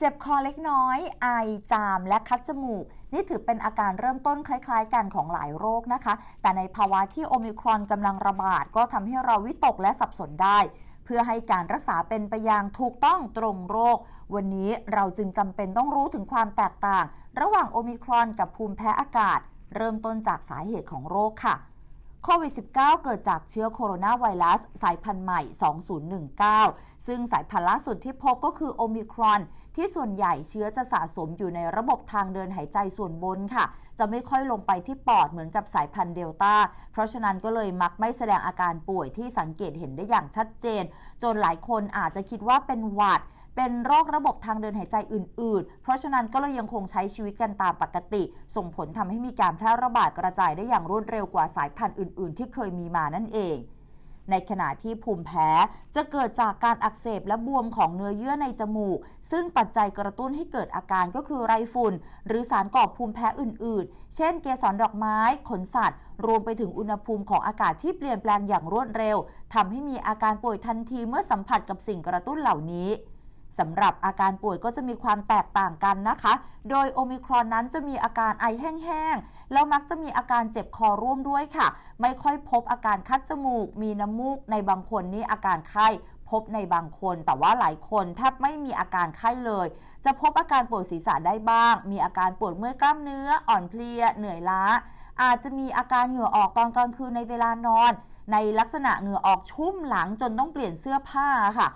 เจ็บคอเล็กน้อย ไอ จาม และคัดจมูก นี่ถือเป็นอาการเริ่มต้นคล้าย ๆ กันของหลายโรคนะคะ แต่ในภาวะที่โอมิครอนกำลังระบาด ก็ทำให้เราวิตกและสับสนได้ เพื่อให้การรักษาเป็นไปอย่างถูกต้องตรงโรค วันนี้เราจึงจำเป็นต้องรู้ถึงความแตกต่าง ระหว่างโอมิครอนกับภูมิแพ้อากาศ เริ่มต้นจากสาเหตุของโรคค่ะ โควิด -19 เกิดจากเชื้อโคโรนาไวรัส สายพันธุ์ใหม่ 2019 ซึ่งสายพันธุ์ล่าสุดที่พบก็คือโอมิครอน ที่ส่วนใหญ่เชื้อจะสะสมอยู่ในระบบทางเดินหายใจส่วนบนค่ะ จะไม่ค่อยลงไปที่ปอดเหมือนกับสายพันธุ์เดลต้า เพราะฉะนั้นก็เลยมักไม่แสดงอาการป่วยที่สังเกตเห็นได้อย่างชัดเจน จนหลายคนอาจจะคิดว่าเป็นหวัด เป็นโรคระบบทางเดินหายใจอื่น ๆ เพราะฉะนั้นก็เลยยังคงใช้ชีวิตกันตามปกติ ส่งผลทำให้มีการแพร่ระบาดกระจายได้อย่างรวดเร็วกว่าสายพันธุ์อื่น ๆ ที่เคยมีมานั่นเองในขณะที่ภูมิแพ้จะเกิดจากการอักเสบและบวมของเนื้อเยื่อในจมูก ซึ่งปัจจัยกระตุ้นให้เกิดอาการก็คือไรฝุ่น หรือสารก่อภูมิแพ้อื่น ๆ เช่น เกสรดอกไม้ ขนสัตว์ รวมไปถึงอุณหภูมิของอากาศที่เปลี่ยนแปลงอย่างรวดเร็วทำให้มีอาการป่วยทันทีเมื่อสัมผัสกับสิ่งกระตุ้นเหล่านี้ สำหรับอาการป่วยก็จะมีความแตกต่างกันนะคะ โดยโอมิครอนนั้นจะมีอาการไอแห้งๆ แล้วมักจะมีอาการเจ็บคอร่วมด้วยค่ะ ไม่ค่อยพบอาการคัดจมูก มีน้ำมูกในบางคนนี่อาการไข้พบในบางคน แต่ว่าหลายคนแทบไม่มีอาการไข้เลย จะพบอาการปวดศีรษะได้บ้าง มีอาการปวดเมื่อยกล้ามเนื้อ อ่อนเพลีย เหนื่อยล้า อาจจะมีอาการเหงื่อออกตอนกลางคืนในเวลานอน ในลักษณะเหงื่อออกชุ่มหลังจนต้องเปลี่ยนเสื้อผ้าค่ะ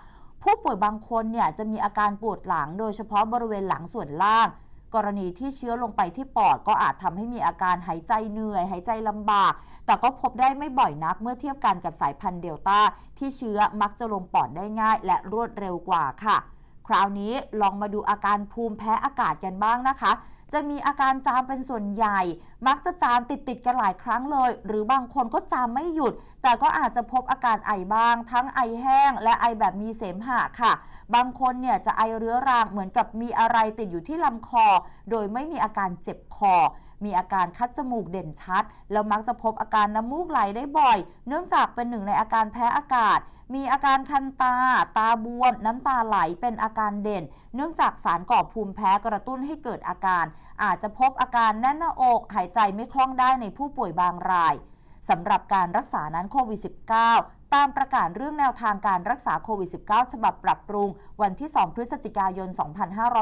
ผู้ป่วยบางคนเนี่ยจะมีอาการปวดหลัง โดยเฉพาะบริเวณหลังส่วนล่าง กรณีที่เชื้อลงไปที่ปอดก็อาจทำให้มีอาการหายใจเหนื่อย หายใจลำบาก แต่ก็พบได้ไม่บ่อยนักเมื่อเทียบกันกับสายพันธุ์เดลต้าที่เชื้อมักจะลงปอดได้ง่ายและรวดเร็วกว่าค่ะ คราวนี้ลองมาดูอาการภูมิแพ้อากาศกันบ้างนะคะ จะมีอาการจามเป็นส่วนใหญ่ มักจะจามติดติดกันหลายครั้งเลย หรือบางคนก็จามไม่หยุด แต่ก็อาจจะพบอาการไอบ้าง ทั้งไอแห้ง และไอแบบมีเสมหะค่ะ บางคนเนี่ยจะไอเรื้อรังเหมือนกับมีอะไรติดอยู่ที่ลำคอ โดยไม่มีอาการเจ็บคอ มีอาการคัดจมูกเด่นชัด แล้วมักจะพบอาการน้ำมูกไหลได้บ่อย เนื่องจากเป็นหนึ่งในอาการแพ้อากาศ มีอาการคันตา ตาบวม น้ำตาไหลเป็นอาการเด่น เนื่องจากสารก่อภูมิแพ้กระตุ้นให้เกิดอาการอาจจะพบอาการแน่นหน้าอก หายใจไม่คล่องได้ในผู้ป่วยบางรายสำหรับการรักษานั้นโควิด -19 ตามประกาศเรื่องแนวทางการรักษาโควิด -19 ฉบับปรับปรุง วันที่ 2 พฤศจิกายน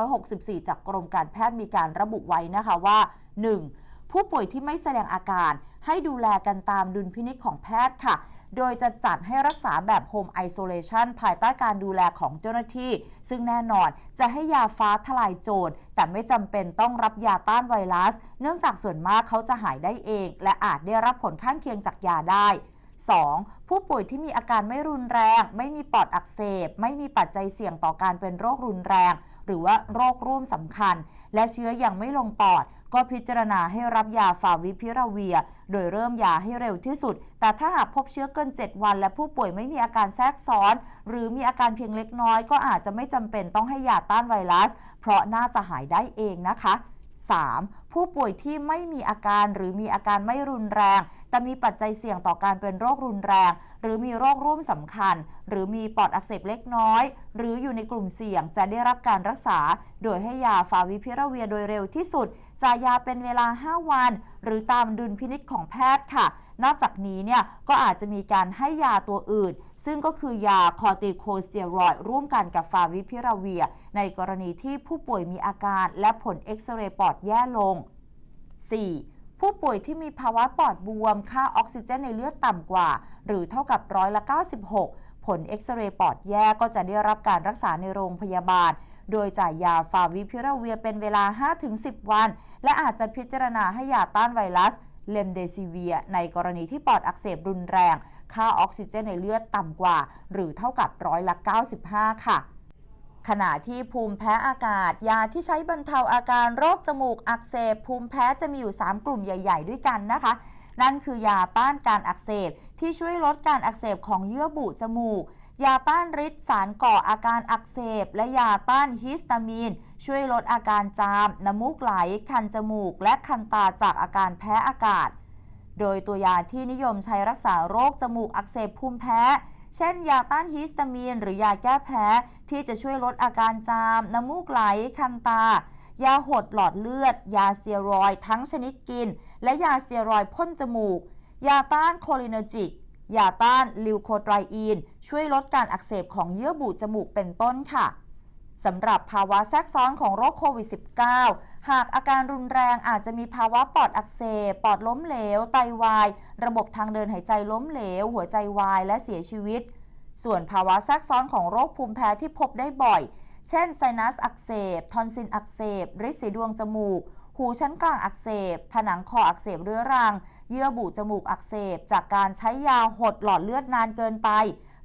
2564 จากกรมการแพทย์มีการระบุไว้นะคะว่า 1. ผู้ป่วยที่ไม่แสดงอาการ ให้ดูแลกันตามดุลพินิจของแพทย์ค่ะ โดยจะจัดให้รักษาแบบ Home Isolation ภายใต้การดูแลของเจ้าหน้าที่ ซึ่งแน่นอนจะให้ยาฟ้าทลายโจรแต่ไม่จำเป็นต้องรับยาต้านไวรัส เนื่องจากส่วนมากเขาจะหายได้เอง และอาจได้รับผลข้างเคียงจากยาได้ 2. ผู้ป่วยที่มีอาการไม่รุนแรง ไม่มีปอดอักเสบ ไม่มีปัจจัยเสี่ยงต่อการเป็นโรครุนแรง หรือว่าโรคร่วมสำคัญ และเชื้อยังไม่ลงปอด ก็พิจารณาให้รับยาฟาวิพิราเวีย โดยเริ่มยาให้เร็วที่สุด แต่ถ้าหากพบเชื้อเกิน 7 วัน และผู้ป่วยไม่มีอาการแทรกซ้อน หรือมีอาการเพียงเล็กน้อย ก็อาจจะไม่จำเป็นต้องให้ยาต้านไวรัส เพราะน่าจะหายได้เองนะคะ 3. ผู้ป่วยที่ไม่มีอาการหรือมีอาการไม่รุนแรง แต่มีปัจจัยเสี่ยงต่อการเป็นโรครุนแรง หรือมีโรคร่วมสำคัญ หรือมีปอดอักเสบเล็กน้อย หรืออยู่ในกลุ่มเสี่ยงจะได้รับการรักษา โดยให้ยาฟาวิพิราเวียโดยเร็วที่สุด จ่ายยาเป็นเวลา 5 วัน หรือตามดุลพินิจของแพทย์ค่ะ นอกจากนี้เนี่ยก็อาจจะมีการให้ยาตัวอื่น ซึ่งก็คือยาคอติโคสเตียรอยร่วมกันกับฟาวิพิราเวีย ในกรณีที่ผู้ป่วยมีอาการและผลเอ็กซเรย์ปอดแย่ลง 4. ผู้ป่วยที่มีภาวะปอดบวม ค่าออกซิเจนในเลือดต่ำกว่า หรือเท่ากับร้อยละ 96 ผลเอ็กซเรย์ปอดแย่ก็จะได้รับการรักษาในโรงพยาบาล โดยจ่ายยาฟาวิพิราเวียเป็นเวลา 5-10 วัน และอาจจะพิจารณาให้ยาต้านไวรัสเลมเดซิเวีย ในกรณีที่ปอดอักเสบรุนแรง ค่าออกซิเจนในเลือดต่ำกว่า หรือเท่ากับร้อยละ 95 ค่ะขณะที่ภูมิแพ้อากาศ ยาที่ใช้บรรเทาอาการโรคจมูกอักเสบ ภูมิแพ้จะมีอยู่ 3 กลุ่มใหญ่ ๆ ด้วยกันนะคะ นั่นคือยาต้านการอักเสบที่ช่วยลดการอักเสบของเยื่อบุจมูก ยาต้านฤทธิ์สารก่ออาการอักเสบ และยาต้านฮิสตามีน ช่วยลดอาการจาม น้ำมูกไหล คันจมูก และคันตาจากอาการแพ้อากาศ โดยตัวยาที่นิยมใช้รักษาโรคจมูกอักเสบภูมิแพ้ เช่น ยาต้านฮิสตามีน หรือยาแก้แพ้ ที่จะช่วยลดอาการจาม น้ำมูกไหล คันตา ยาหดหลอดเลือด ยาเตียรอยทั้งชนิดกิน และยาเตียรอยพ่นจมูก ยาต้านโคลินอร์จิก ยาต้านลิวโคไตรอีน ช่วยลดการอักเสบของเยื่อบุจมูกเป็นต้นค่ะสำหรับภาวะแทรกซ้อนของโรคโควิด -19 หากอาการรุนแรงอาจจะมีภาวะปอดอักเสบ ปอดล้มเหลว ไตวาย ระบบทางเดินหายใจล้มเหลว หัวใจวาย และเสียชีวิต ส่วนภาวะแทรกซ้อนของโรคภูมิแพ้ที่พบได้บ่อย เช่นไซนัสอักเสบ ทอนซิลอักเสบริดสีดวงจมูก หูชั้นกลางอักเสบ ผนังคออักเสบเรื้อรัง เยื่อบุจมูกอักเสบ จากการใช้ยาหดหลอดเลือดนานเกินไป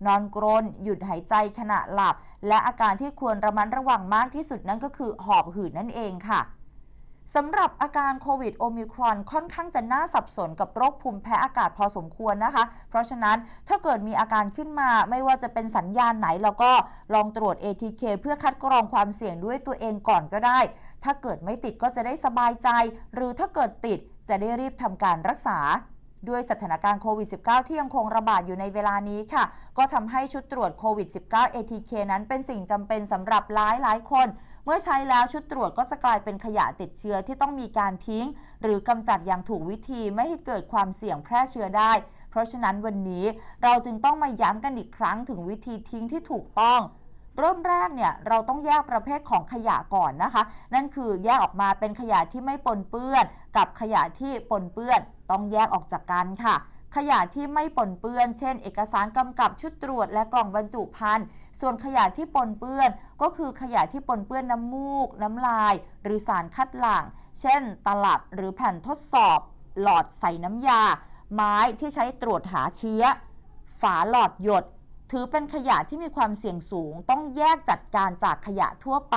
นอนกรน หยุดหายใจขณะหลับ และอาการที่ควรระมัดระวังมากที่สุดนั่นก็คือหอบหืดนั่นเองค่ะสำหรับอาการโควิดโอมิครอนค่อนข้างจะน่าสับสนกับโรคภูมิแพ้อากาศพอสมควรนะคะ เพราะฉะนั้นถ้าเกิดมีอาการขึ้นมาไม่ว่าจะเป็นสัญญาณไหน เราก็ลองตรวจ ATK เพื่อคัดกรองความเสี่ยงด้วยตัวเองก่อนก็ได้ ถ้าเกิดไม่ติดก็จะได้สบายใจ หรือถ้าเกิดติดจะได้รีบทำการรักษา ด้วยสถานการณ์โควิด -19 ที่ยังคงระบาดอยู่ในเวลานี้ค่ะ ก็ทำให้ชุดตรวจโควิด -19 ATK นั้นเป็นสิ่งจำเป็นสำหรับหลายหลายคน เมื่อใช้แล้วชุดตรวจก็จะกลายเป็นขยะติดเชื้อที่ต้องมีการทิ้ง หรือกำจัดอย่างถูกวิธีไม่ให้เกิดความเสี่ยงแพร่เชื้อได้ เพราะฉะนั้นวันนี้เราจึงต้องมาย้ำกันอีกครั้งถึงวิธีทิ้งที่ถูกต้อง เริ่มแรกเนี่ยเราต้องแยกประเภทของขยะก่อนนะคะ นั่นคือแยกออกมาเป็นขยะที่ไม่ปนเปื้อน กับขยะที่ปนเปื้อน ต้องแยกออกจากกันค่ะ ขยะที่ไม่ปนเปื้อน เช่น เอกสารกำกับชุดตรวจและกล่องบรรจุภัณฑ์ส่วนขยะที่ปนเปื้อน ก็คือขยะที่ปนเปื้อนน้ำมูก น้ำลาย หรือสารคัดหลั่ง เช่น ตลับหรือแผ่นทดสอบ หลอดใส่น้ำยา ไม้ที่ใช้ตรวจหาเชื้อ ฝาหลอดหยด ถือเป็นขยะที่มีความเสี่ยงสูง ต้องแยกจัดการจากขยะทั่วไป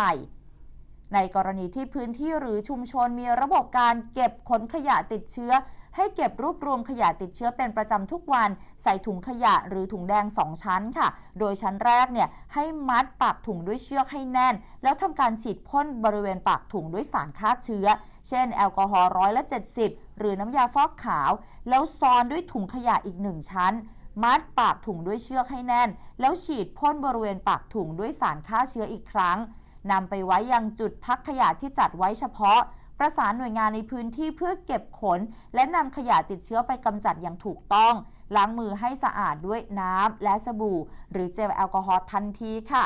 ในกรณีที่พื้นที่หรือชุมชนมีระบบการเก็บขนขยะติดเชื้อ ให้เก็บรวบรวมขยะติดเชื้อเป็นประจำทุกวัน ใส่ถุงขยะหรือถุงแดง 2 ชั้นค่ะ โดยชั้นแรกเนี่ยให้มัดปากถุงด้วยเชือกให้แน่น แล้วทำการฉีดพ่นบริเวณปากถุงด้วยสารฆ่าเชื้อ เช่น แอลกอฮอล์ร้อยละ 70 หรือน้ำยาฟอกขาว แล้วซ้อนด้วยถุงขยะอีกหนึ่งชั้น มัดปากถุงด้วยเชือกให้แน่น แล้วฉีดพ่นบริเวณปากถุงด้วยสารฆ่าเชื้ออีกครั้งนำไปไว้ยังจุดพักขยะที่จัดไว้เฉพาะ ประสานหน่วยงานในพื้นที่เพื่อเก็บขน และนำขยะติดเชื้อไปกำจัดอย่างถูกต้อง ล้างมือให้สะอาดด้วยน้ำและสบู่ หรือเจลแอลกอฮอล์ทันทีค่ะ